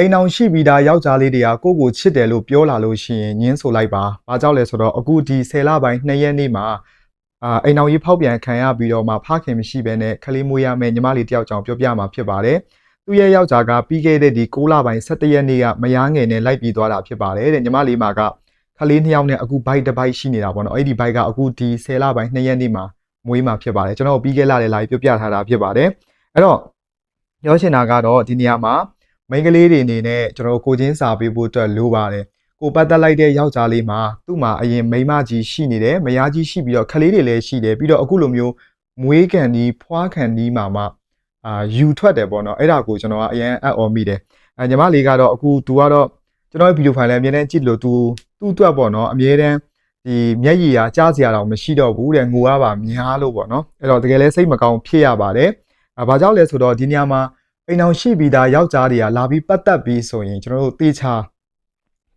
အိမ်အောင်ရှိပြီးသားယောက်ျားလေးတွေကကိုယ့်ကိုချစ်တယ်လို့ပြောလာလို့ရှိရင်ညင်းဆိုလိုက်ပါ။ဘာကြောင့်လဲဆိုတော့အခုဒီ10လပိုင်း2ရက်နေ့မှာအာအိမ်အောင်ကြီးဖောက်ပြန်ခံရပြီးတော့မှဖခင်မရှိဘဲနဲ့ခလေးမွေးရမယ်ညီမလေးတယောက်ကြောင့်ပြောပြမှာဖြစ်ပါတယ်။သူ့ရဲ့ယောက်ျားကပြီးခဲ့တဲ့ဒီ6လပိုင်း17ရက်နေ့ကမယားငယ်နဲ့လိုက်ပြီးသွားတာဖြစ်ပါတယ်တဲ့ညီမလေးမှာကခလေးနှစ်ယောက်နဲ့အခုဘိုက်တစ်ဘိုက်ရှိနေတာပေါ့နော်။အဲ့ဒီဘိုက်ကအခုဒီ10လပိုင်း2ရက်နေ့မှာမွေးမှာဖြစ်ပါတယ်။ကျွန်တော်ပြီးခဲ့လာတဲ့လာပြောပြထားတာဖြစ်ပါတယ်။အဲ့တော့ပြောချင်တာကတော့ဒီနေရာမှာ မိန်းကလေးတွေအနေနဲ့ကျွန်တော်ကိုချင်းစာပေးဖို့အတွက်လိုပါတယ်ကိုပတ်သက်လိုက်တဲ့ယောက်ျားလေးမှာသူ့မှာအရင်မိန်းမကြီးရှိနေတယ်မယားကြီးရှိပြီးတော့ခလေးတွေလည်းရှိတယ်ပြီးတော့အခုလိုမျိုးမွေးကန်ဒီဖွားကန်ဒီမှာမှအာယူထွက်တယ်ပေါ့နော်အဲ့ဒါကိုကျွန်တော်ကအရင်အံ့ဩမိတယ်အဲညီမလေးကတော့အခု तू ကတော့ကျွန်တော်ရဲ့ဗီဒီယိုဖိုင်လည်းအမြဲတမ်းကြည့်လို့ तू သူ့အတွက်ပေါ့နော်အမြဲတမ်းဒီမျက်ရည်ရာကြားစရာတော့မရှိတော့ဘူးတဲ့ငိုရပါများလို့ပေါ့နော်အဲ့တော့တကယ်လဲစိတ်မကောင်းဖြစ်ရပါတယ်အဲဘာကြောင့်လဲဆိုတော့ဒီနေရာမှာ အိမ်အောင်ရှိပြီးသားယောက်ျားတွေကလာပြီးပတ်သက်ပြီးဆိုရင်ကျွန်တော်တို့တေချာ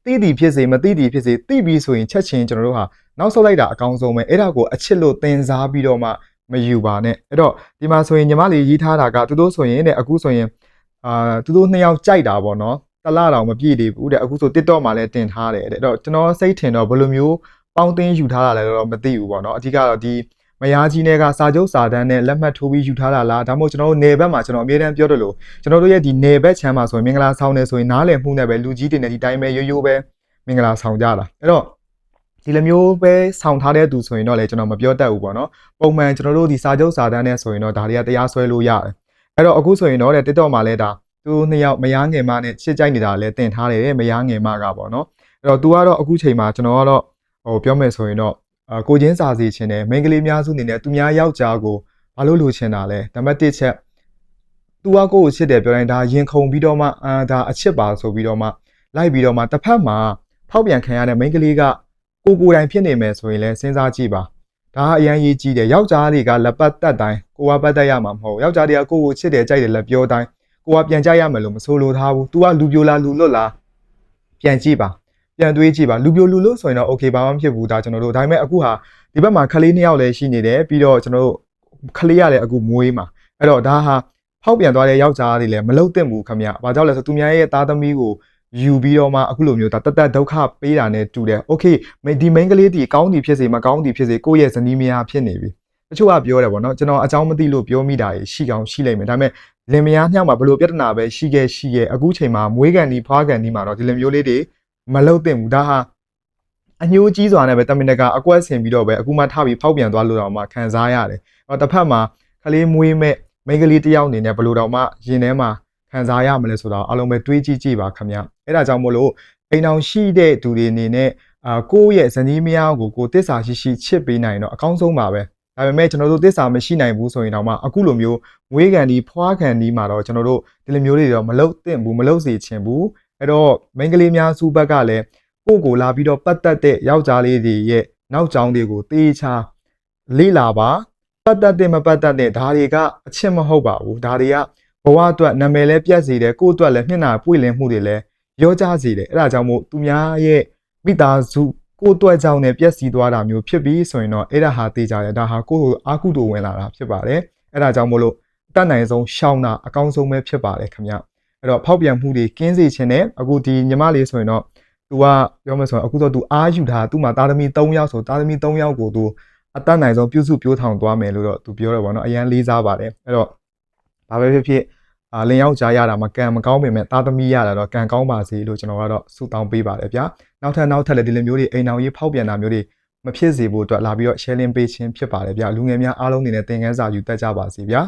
သိသည်ဖြစ်စေမသိသည်ဖြစ်စေသိပြီးဆိုရင်ချက်ချင်းကျွန်တော်တို့ဟာနောက်ဆုတ်လိုက်တာအကောင်းဆုံးပဲအဲ့ဒါကိုအချစ်လို့သင်စားပြီးတော့မှမယူပါနဲ့အဲ့တော့ဒီမှာဆိုရင်ညီမလေးရေးထားတာကသူတို့ဆိုရင်တဲ့အခုဆိုရင်အာသူတို့နှစ်ယောက်ကြိုက်တာပေါ့နော်တလားတောင်မပြည့်သေးဘူးတဲ့အခုဆို TikTok မှာလည်းတင်ထားတယ်တဲ့အဲ့တော့ကျွန်တော်စိတ်ထင်တော့ဘယ်လိုမျိုးပေါင်းတင်းယူထားတာလဲတော့မသိဘူးပေါ့နော်အဓိကတော့ဒီ မယားကြီးတွေကစာချုပ်စာတမ်းနဲ့လက်မှတ်ထိုးပြီးယူထားတာလားဒါမှမဟုတ်ကျွန်တော်တို့နယ်ဘက်မှာကျွန်တော်အမြဲတမ်းပြောတယ်လို့ကျွန်တော်တို့ရဲ့ဒီနယ်ဘက်ချမ်းမှာဆိုရင်မင်္ဂလာဆောင်နေဆိုရင်နားလည်မှုနဲ့ပဲလူကြီးတွေနဲ့ဒီတိုင်းပဲရိုးရိုးပဲမင်္ဂလာဆောင်ကြတာအဲ့တော့ဒီလိုမျိုးပဲဆောင်ထားတဲ့သူဆိုရင်တော့လေကျွန်တော်မပြောတတ်ဘူးပေါ့နော်ပုံမှန်ကျွန်တော်တို့ဒီစာချုပ်စာတမ်းနဲ့ဆိုရင်တော့ဒါတွေကတရားစွဲလို့ရတယ်အဲ့တော့အခုဆိုရင်တော့တဲ့ TikTok မှာလဲဒါသူနှစ်ယောက်မယားငယ်မနဲ့ချစ်ကြိုက်နေတာလဲတင်ထားတယ်တဲ့မယားငယ်မကပေါ့နော်အဲ့တော့ तू ကတော့အခုချိန်မှာကျွန်တော်ကတော့ဟိုပြောမယ်ဆိုရင်တော့အာ ကိုချင်းစာစီခြင်းနဲ့မိန်းကလေးများစုအနေနဲ့သူများယောက်ျားကိုဘာလို့လိုချင်တာလဲနံပါတ်1ချက်သူကကိုယ့်ကိုချစ်တယ်ပြောရင်ဒါရင်ခုန်ပြီးတော့မှအာဒါအချစ်ပါဆိုပြီးတော့မှလိုက်ပြီးတော့မှတစ်ဖက်မှာဖောက်ပြန်ခံရတဲ့မိန်းကလေးကကိုကိုယ်တိုင်ဖြစ်နေမယ်ဆိုရင်လည်းစဉ်းစားကြည့်ပါဒါကအရန်ရေးကြီးတယ်ယောက်ျားတွေကလက်ပတ်တက်တိုင်းကိုကပတ်တက်ရမှာမဟုတ်ယောက်ျားတွေကကိုယ့်ကိုချစ်တယ်ကြိုက်တယ်လက်ပြောတိုင်းကိုကပြန်ကြရမယ်လို့မဆိုလိုထားဘူး तू ကလူပြိုလားလူလွတ်လားပြန်ကြည့်ပါ ပြန်တွေးကြည့်ပါလူပြိုလူလို့ဆိုရင်တော့ okay ဘာမှမဖြစ်ဘူးဒါကျွန်တော်တို့ဒါပေမဲ့အခုဟာဒီဘက်မှာခလေးနှစ်ယောက်လည်းရှိနေတယ်ပြီးတော့ကျွန်တော်တို့ခလေးရလည်းအခုမွေးမှာအဲ့တော့ဒါဟာဖောက်ပြန်သွားတဲ့ယောက်ျားတွေလည်းမလုံသင့်ဘူးခမရဘာကြောင့်လဲဆိုသူများရဲ့သားသမီးကိုယူပြီးတော့မှအခုလိုမျိုးဒါတသက်ဒုက္ခပေးတာနဲ့တူတယ်။ Okay ဒီ main ကလေးဒီကောင်းသည်ဖြစ်စေမကောင်းသည်ဖြစ်စေကိုယ့်ရဲ့ဇနီးမယားဖြစ်နေပြီ။တချို့ကပြောတယ်ပေါ့နော်ကျွန်တော်အကြောင်းမသိလို့ပြောမိတာရှိကောင်းရှိလိမ့်မယ်ဒါပေမဲ့လင်မယားညောက်မှာဘလို့ပြဿနာပဲရှိခဲ့ရှိခဲ့အခုချိန်မှာမွေးကန်ဒီဖွားကန်ဒီမှာတော့ဒီလိုမျိုးလေးတွေ မလုံသင့်ဘူးဒါဟာအညိုးကြီးစွာနဲ့ပဲတမင်တကာအကွက်ဆင်ပြီးတော့ပဲအခုမှထပြီးဖောက်ပြန်သွားလို့တော့မှခံစားရတယ်။တော့တစ်ဖက်မှာကလေးမွေးမဲ့မိန်းကလေးတစ်ယောက်အနေနဲ့ဘလို့တော့မှရင်ထဲမှာခံစားရမလဲဆိုတော့အလုံးပဲတွေးကြည့်ကြည့်ပါခင်ဗျ။အဲ့ဒါကြောင့်မို့လို့အိမ်အောင်ရှိတဲ့သူတွေအနေနဲ့အာကိုယ့်ရဲ့ဇနီးမယားကိုကိုတစ္ဆာရှိရှိချစ်ပေးနိုင်တော့အကောင်းဆုံးပါပဲ။ဒါပေမဲ့ကျွန်တော်တို့တစ္ဆာမရှိနိုင်ဘူးဆိုရင်တော့မှအခုလိုမျိုးမွေးကန်ဒီဖွားကန်ဒီမှာတော့ကျွန်တော်တို့ဒီလိုမျိုးတွေတော့မလုပ်သင့်ဘူးမလုပ်စေချင်ဘူး။ အဲ့တော့မိန်းကလေးများစုဘက်ကလည်းကိုယ့်ကိုလာပြီးတော့ပတ်သက်တဲ့ယောက်ျားလေးတွေရဲ့နောက်ကြောင်းတွေကိုတေးချာလေ့လာပါပတ်သက်တဲ့မပတ်သက်တဲ့ဒါတွေကအချစ်မဟုတ်ပါဘူးဒါတွေကဘဝအတွက်နာမည်လည်းပြတ်စေတယ်ကိုယ့်အတွက်လည်းမျက်နှာပွေလင်းမှုတွေလည်းရောကြစေတယ်အဲ့ဒါကြောင့်မို့သူများရဲ့မိသားစုကိုယ့်အတွက်ကြောင့်လည်းပြက်စီးသွားတာမျိုးဖြစ်ပြီးဆိုရင်တော့အဲ့ဒါဟာတေးကြတယ်ဒါဟာကိုယ့်ကိုအာကုတူဝင်လာတာဖြစ်ပါတယ်အဲ့ဒါကြောင့်မို့လို့တတ်နိုင်ဆုံးရှောင်းတာအကောင်းဆုံးပဲဖြစ်ပါတယ်ခင်ဗျ အဲ့တော့ဖောက်ပြန်မှုတွေကင်းစေခြင်းနဲ့အခုဒီညီမလေးဆိုရင်တော့သူကပြောမယ်ဆိုရင်အခုတော့သူအားယူထားသူ့မှာသားသမီး3ယောက်ဆိုသားသမီး3ယောက်ကိုသူအတတ်နိုင်ဆုံးပြုစုပြောထောင်သွားမယ်လို့တော့သူပြောတယ်ပေါ့နော်အရန်လေးစားပါတယ်အဲ့တော့ဘာပဲဖြစ်ဖြစ်အာလင်ယောက်ကြားရတာမကံမကောင်းပေမဲ့သားသမီးရတာတော့ကံကောင်းပါစေလို့ကျွန်တော်ကတော့ဆုတောင်းပေးပါတယ်ဗျာနောက်ထပ်နောက်ထပ်လည်းဒီလိုမျိုးတွေအိမ်အောင်ရေးဖောက်ပြန်တာမျိုးတွေမဖြစ်စေဖို့အတွက်လာပြီးတော့ sharing ပေးခြင်းဖြစ်ပါတယ်ဗျာလူငယ်များအားလုံးအနေနဲ့သင်ခန်းစာယူတတ်ကြပါစေဗျာ